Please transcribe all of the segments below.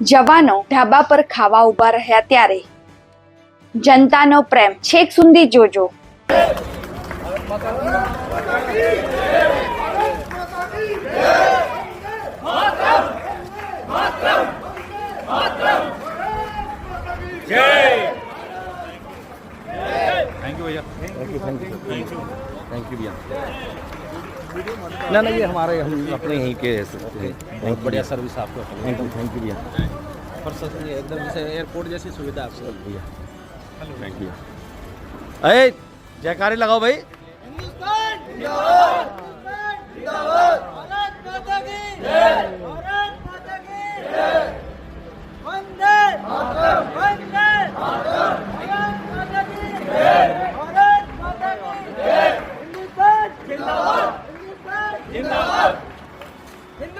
જવાનો ઢાબા પર ખાવા ઊભા રહ્યા ત્યારે જનતાનો પ્રેમ છેક સુધી જોજો थैंक यू भैया thank you thank you thank you भैया ना ना ये हमारे हम अपने यहीं के बहुत बढ़िया सर्विस आपको। एकदम यू थैंक यू भैया। एकदम जैसे एयरपोर्ट जैसी सुविधा आपको। भैया। थैंक यू अरे जयकारे लगाओ भाई। भारत माता की भारत माता की वंदे वंदे भारत माता की भारत माता की हिंदुस्तान जिंदाबाद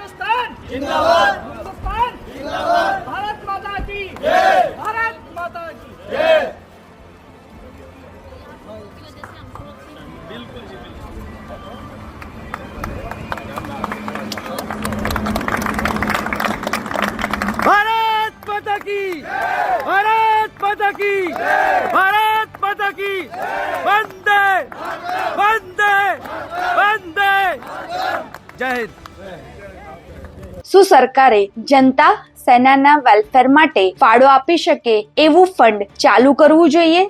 हिंदुस्तान। जिंदाबाद। हिंदुस्तान। जिंदाबाद। भारत माता की। भारत माता की। भारत माता की। भारत माता की। भारत माता की। वंदे। वंदे। वंदे। जय हिंद। શું સરકારે જનતા સેનાના વેલફેર માટે ફાળો આપી શકે એવું ફંડ ચાલુ કરવું જોઈએ?